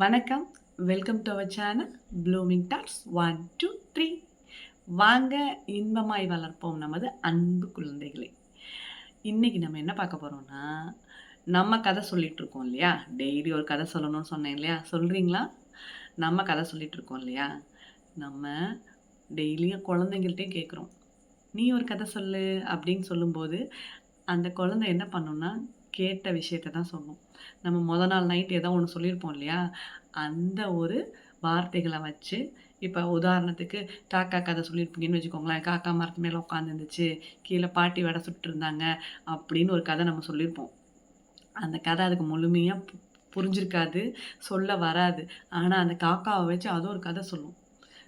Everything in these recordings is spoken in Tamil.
வணக்கம். Welcome to our channel blooming dots one two three வாங்க இன்பமாய் வளர்ப்போம் நமது அன்பு குழந்தைகளை. இன்றைக்கி நம்ம என்ன பார்க்க போகிறோம்னா நம்ம கதை சொல்லிகிட்ருக்கோம் இல்லையா? டெய்லி ஒரு கதை சொல்லணும்னு சொன்னேன் இல்லையா? சொல்கிறீங்களா நம்ம கதை சொல்லிகிட்ருக்கோம் இல்லையா? நம்ம டெய்லியும் குழந்தைங்கள்ட்டையும் கேட்குறோம் நீ ஒரு கதை சொல்லு அப்படின்னு சொல்லும்போது அந்த குழந்தை என்ன பண்ணும்னா கேட்ட விஷயத்த தான் சொல்லணும் நம்ம முத நாள் நைட் ஏதோ ஒன்று சொல்லியிருப்போம் இல்லையா? அந்த ஒரு வார்த்தைகளை வச்சு இப்போ உதாரணத்துக்கு காக்கா கதை சொல்லியிருப்பீங்கன்னு வச்சுக்கோங்களேன். காக்கா மரத்து மேலே உட்காந்துருந்துச்சு கீழே பாட்டி வடை சுட்டுருந்தாங்க. அப்படின்னு ஒரு கதை நம்ம சொல்லியிருப்போம். அந்த கதை அதுக்கு முழுமையாக பு- புரிஞ்சிருக்காது சொல்ல வராது. ஆனால் அந்த காக்காவை வச்சு அது ஒரு கதை சொல்லும்.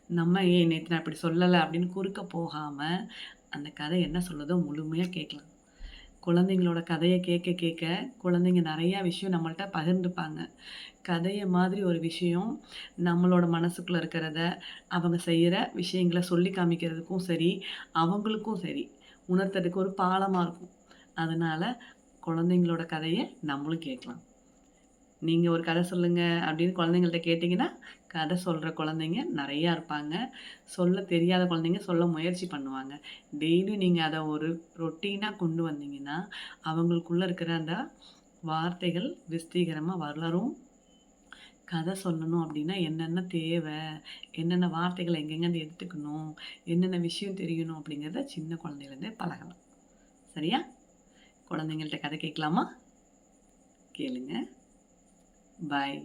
நம்ம ஏன் நேற்று நான் இப்படி சொல்லலை? அப்படின்னு குறுக்க போகாமல் அந்த கதை என்ன சொல்லுதோ முழுமையாக கேட்கலாம். குழந்தைங்களோட கதையை கேட்க கேட்க குழந்தைங்க நிறையா விஷயம் நம்மள்ட்ட பகிர்ந்துப்பாங்க. கதையை மாதிரி ஒரு விஷயம் நம்மளோட மனசுக்குள்ளே இருக்கிறத அவங்க செய்கிற விஷயங்களை சொல்லி காமிக்கிறதுக்கும் சரி அவங்களுக்கும் சரி உணர்த்துறதுக்கு ஒரு பாலமாக இருக்கும். அதனால் குழந்தைங்களோட கதையை நம்மளும் கேட்கலாம். நீங்கள் ஒரு கதை சொல்லுங்கள் அப்படின்னு குழந்தைங்கள்ட்ட கேட்டிங்கன்னா கதை சொல்கிற குழந்தைங்க நிறையா இருப்பாங்க. சொல்ல தெரியாத குழந்தைங்க சொல்ல முயற்சி பண்ணுவாங்க. டெய்லி நீங்கள் அதை ஒரு ரொட்டீனாக கொண்டு வந்தீங்கன்னா அவங்களுக்குள்ளே இருக்கிற அந்த வார்த்தைகள் விஸ்தீகரமாக வளரும். கதை சொல்லணும் அப்படின்னா என்னென்ன தேவை என்னென்ன வார்த்தைகளை எங்கெங்கேருந்து எடுத்துக்கணும் என்னென்ன விஷயம் தெரியணும் அப்படிங்கிறத சின்ன குழந்தையிலேருந்தே பழகலாம். சரியா? குழந்தைங்கள்ட்ட கதை கேட்கலாமா? கேளுங்கள் Bye.